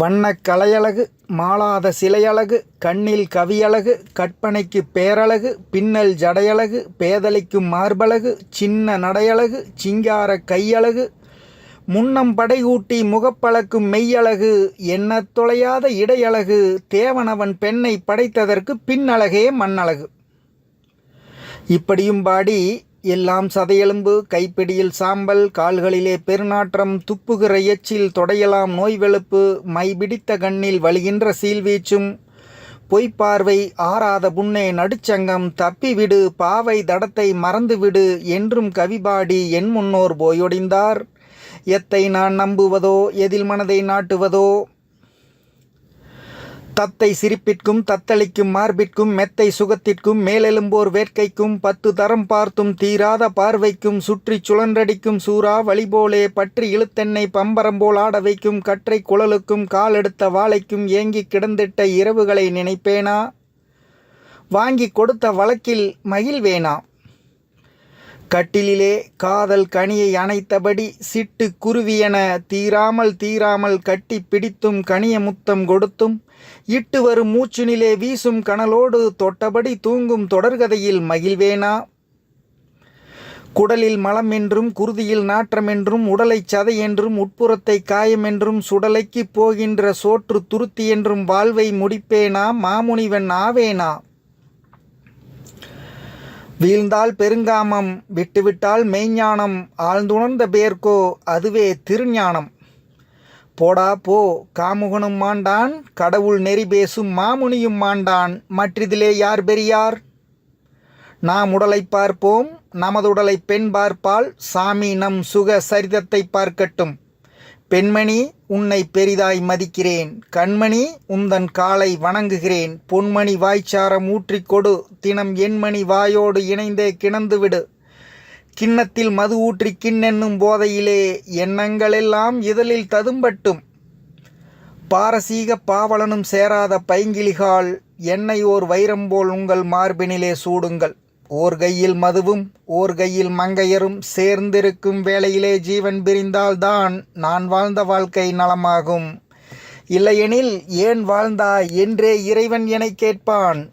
வண்ணக் கலையழகு மாளாத சிலையழகு கண்ணில் கவியழகு கற்பனைக்கு பேரழகு பின்னல் ஜடையழகு பேதலிக்கும் மார்பழகு சின்ன நடையழகு சிங்கார கையழகு முன்னம் படைகூட்டி முகப்பழக்கும் மெய்யழகு எண்ணத் தொலையாத இடையழகு தேவனவன் பெண்ணை படைத்ததற்கு பின்னழகே மண்ணழகு. இப்படியும் பாடி எல்லாம் சதையெலும்பு கைப்பிடியில் சாம்பல் கால்களிலே பெருநாற்றம் துப்புகிற எச்சில் தொடையலாம் நோய் வெளுப்பு மை பிடித்த கண்ணில் வழிகின்ற சீல்வீச்சும் பொய்ப்பார்வை ஆறாத புண்ணே நடுச்சங்கம் தப்பிவிடு பாவை தடத்தை மறந்துவிடு என்றும் கவிபாடி என் முன்னோர் போயொடிந்தார். எத்தை நான் நம்புவதோ எதில் மனதை நாட்டுவதோ தத்தை சிரிப்பிற்கும் தத்தளிக்கும் மார்பிற்கும் மெத்தை சுகத்திற்கும் மேலெழும்போர் வேட்கைக்கும் பத்து தரம் பார்த்தும் தீராத பார்வைக்கும் சுற்றிச் சுழன்றடிக்கும் சூறா வழிபோலே பற்றி இழுத்தென்னை பம்பரம் போல் ஆட வைக்கும் கற்றை குழலுக்கும் காலெடுத்த வாழைக்கும் ஏங்கி கிடந்திட்ட இரவுகளை நினைப்பேனா? வாங்கி கொடுத்த வழக்கில் மகிழ்வேனா? கட்டிலிலே காதல் கனியை அணைத்தபடி சிட்டு குருவியென தீராமல் தீராமல் கட்டி பிடித்தும் கனிய முத்தம் கொடுத்தும் இட்டு வரும் மூச்சினிலே வீசும் கனலோடு தொட்டபடி தூங்கும் தொடர்கதையில் மகிழ்வேனா? குடலில் மலம் என்றும் குருதியில் நாற்றம் என்றும் உடலைச் சதை என்றும் உட்புறத்தை காயம் என்றும் சுடலைக்கு போகின்ற சோற்று துருத்தி என்றும் வாழ்வை முடிப்பேனா? மாமுனிவன் ஆவேனா? வீழ்ந்தால் பெருங்காமம் விட்டுவிட்டால் மெய்ஞானம் ஆழ்ந்துணர்ந்த பேர்க்கோ அதுவே திருஞானம். போடா போ காமுகனும் மாண்டான் கடவுள் நெறி பேசும் மாமுனியும் மாண்டான் மற்றிதிலே யார் பெரியார்? நாம் உடலை பார்ப்போம் நமது உடலை பெண் பார்ப்பால் சாமி நம் சுக சரிதத்தை பார்க்கட்டும். பெண்மணி உன்னை பெரிதாய் மதிக்கிறேன். கண்மணி உந்தன் காலை வணங்குகிறேன். பொன்மணி வாய்ச்சாரம் ஊற்றிக்கொடு தினம் எண்மணி வாயோடு இணைந்தே கிணந்துவிடு கிண்ணத்தில் மது ஊற்றி கிண்ணென்னும் போதையிலே எண்ணங்களெல்லாம் இதழில் ததும்பட்டும். பாரசீக பாவலனும் சேராத பைங்கிளிகால் என்னை ஓர் வைரம் போல் உங்கள் மார்பினிலே சூடுங்கள். ஓர் கையில் மதுவும் ஓர் கையில் மங்கையரும் சேர்ந்திருக்கும் வேளையிலே ஜீவன் பிரிந்தால்தான் நான் வாழ்ந்த வாழ்க்கை நலமாகும். இல்லையெனில் ஏன் வாழ்ந்தாய்? என்றே இறைவன் எனக் கேட்பான்.